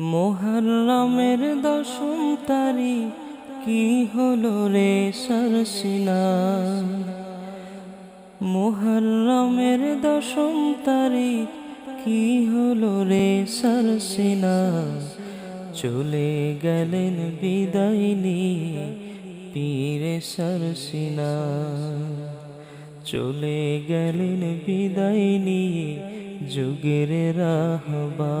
মোহরমের দশম তারিখ কি হলো রে সরসিনা? মোহরমের দশম তারিখ কি হলো রে সরসিনা? চলে গেলেন বিদায় নিয়ে পীরে সরসিনা। চলে গেলেন বিদায় নিয়ে যুগের রাহবা।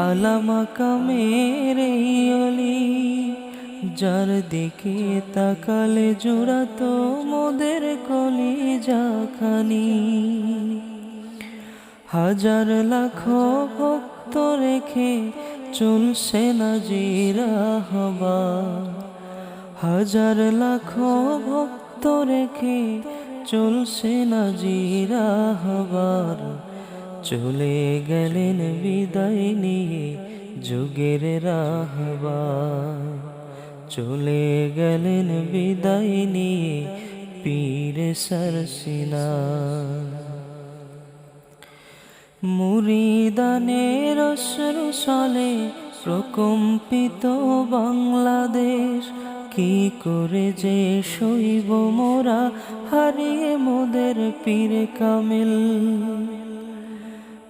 আলামা কামের যার দিকে তাকালে জোড়াতো মোদের কলি যাখানি হাজার লাখ ভক্ত রেখে চলছে না জিরা হবা হাজার লাখ ভক্ত রেখে চলছে না জিরা হবার চলে গেলেন বিদায় নিয়ে যুগের রাহবা। চলে গেলেন বিদায় নিয়ে পীরে সরসিনা। মুরিদানের অশ্রু প্রকম্পিত বাংলাদেশ, কি করে যে শৈব মোরা, হারিয়ে মোদের পীর কামিল।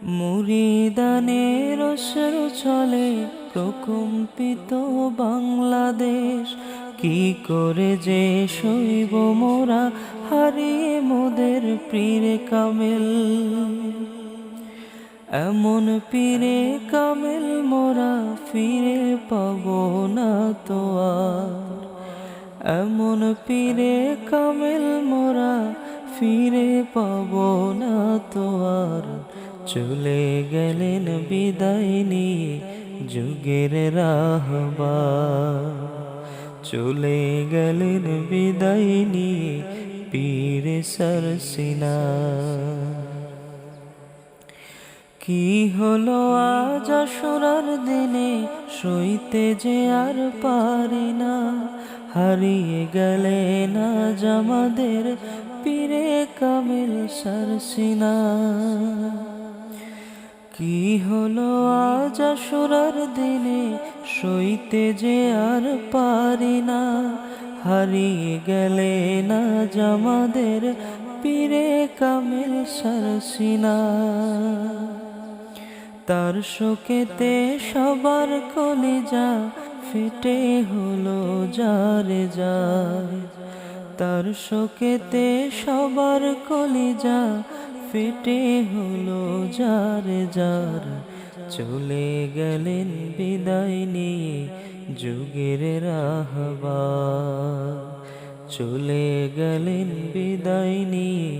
মুরিদানের অশ্রু চলে প্রকম্পিত বাংলাদেশ। কি করে যে শৈব মোরা, হারিয়ে মোদের পীরে কামিল। এমন পীরে কামেল মোরা ফিরে পাব না তো আর। এমন পীরে কামেল মোরা ফিরে পাব না তো আর। চলে গেলেন বিদায় নিয়ে যুগের রাহবা। চলে গেলেন বিদায় নিয়ে পীরে সরসিনা কি হলো আজ আসরার দিনে, সইতে যে আর পারি না। হারিয়ে গেলে না জামাদের পীরে কামিল সারসিনা কি হলো আজ আসরার দিনে? সইতে যে আর পারি না। হারিয়ে গেলে না জামাদের পীরে কামিল সারসিনা। তার শোকেতে সবার কলিজা ফেটে হলো যারে যায় তার শোকেতে সবার কলিজা ফেটে হলো যারে যার। চলে গেলেন বিদায় নিয়ে যুগের রাহবা চলে গেলেন বিদায় নিয়ে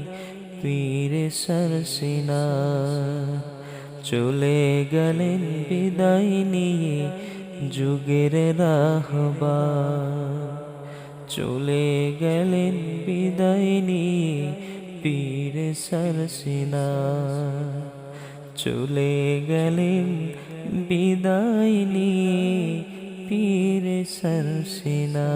পীরে সরসিনা চলে গেলেন বিদায় নিয়ে যুগের রাহবা চলে গেলেন বিদায় নিয়ে পীর সরসিনা চলে গেলেন বিদায় নিয়ে পীর সরসিনা।